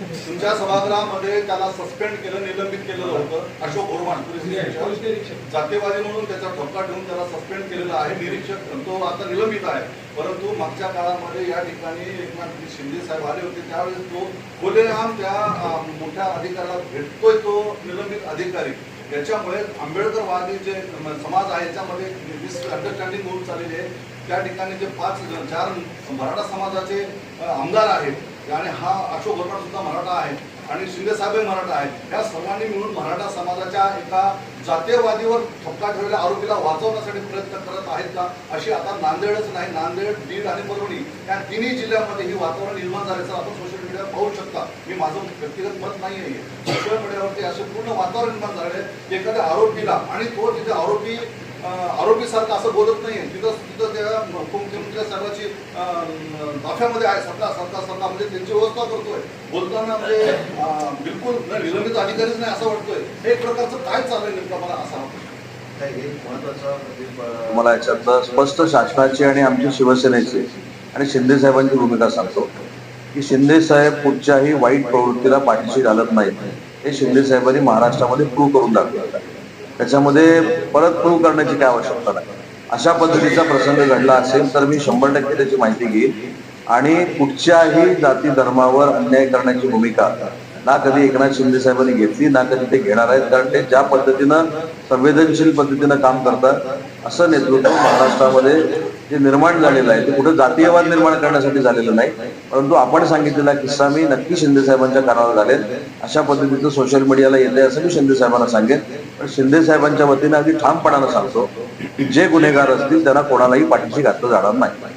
तुमच्या सभागृहामध्ये त्याला सस्पेंड केलं निलंबित केलं होतं. अशोक ओरवाण पोलीस निरीक्षक. जातीवादी म्हणून त्याचा ठपका ठेवून त्याला सस्पेंड केलेला आहे. निरीक्षक तो आता निलंबित आहे. परंतु मागच्या काळामध्ये या ठिकाणी एकनाथ शिंदे साहेब आले होते त्यावेळेस तो खुलेआम त्या मोठ्या अधिकाऱ्याला भेटतोय तो निलंबित अधिकारी. याच्यामुळे आंबेडकरवादी जे समाज आहे याच्यामध्ये अंडरस्टँडिंग होऊन चाललेली आहे. त्या ठिकाणी जे पाच चार मराठा समाजाचे आमदार आहेत आणि हा अशोक वर्मा सुद्धा मराठा आहे आणि शिंदे साहेबही मराठा आहे या सर्वांनी मिळून मराठा समाजाच्या एका जातीयवादीवर ठपका ठेवलेल्या आरोपीला वाचवण्यासाठी प्रयत्न करत आहेत का? अशी आता नांदेडच नाही नांदेड बीड आणि परभणी या तिन्ही जिल्ह्यामध्ये ही वातावरण निर्माण झाल्याचं आपण सोशल मीडियावर पाहू शकता. मी माझं व्यक्तिगत मत नाही आहे सोशल मीडियावरती असे पूर्ण वातावरण निर्माण झालेलं आहे एखाद्या आरोपीला आणि तो तिथे आरोपी आरोपीसारखं असं बोलत नाहीये तिथं तिथं मुख्यमंत्री आहे सत्ता सत्ता सत्ता म्हणजे त्यांची व्यवस्था करतोय. बोलताना म्हणजे बिलकुल न- निलंबित अधिकारीच नाही असं वाटतोय. हे एक प्रकारचं काय चाललंय नेमकं मला असं वाटतं महत्त्वाचा म्हणजे, मला याच्यातलं स्पष्ट शासनाची आणि आमची शिवसेनेची आणि शिंदे साहेबांची भूमिका सांगतो. की शिंदे साहेब कुठच्याही वाईट प्रवृत्तीला पाठीशी घालत नाहीत. हे शिंदे साहेबांनी महाराष्ट्रामध्ये प्रूव्ह करून दाखवलं. त्याच्यामध्ये परत प्रूव्ह करण्याची काय आवश्यकता नाही. अशा पद्धतीचा प्रसंग घडला असेल तर मी शंभर टक्के त्याची माहिती घेईन. आणि कुठच्याही जाती धर्मावर अन्याय करण्याची भूमिका ना कधी एकनाथ शिंदे साहेबांनी घेतली ना कधी ते घेणार आहेत. कारण ते ज्या पद्धतीनं संवेदनशील पद्धतीनं काम करतात असं नेतृत्व महाराष्ट्रामध्ये जे निर्माण झालेलं आहे ते कुठे जातीयवाद निर्माण करण्यासाठी झालेलं नाही. परंतु आपण सांगितलेला किस्सा मी नक्की शिंदे साहेबांच्या कानावर घालेन. अशा पद्धतीचं सोशल मीडियाला येते असं मी शिंदे साहेबांना सांगेन. पण शिंदे साहेबांच्या वतीने अगदी ठामपणानं सांगतो जे गुन्हेगार असतील त्यांना कोणालाही पाठीशी घातलं जाणार नाही.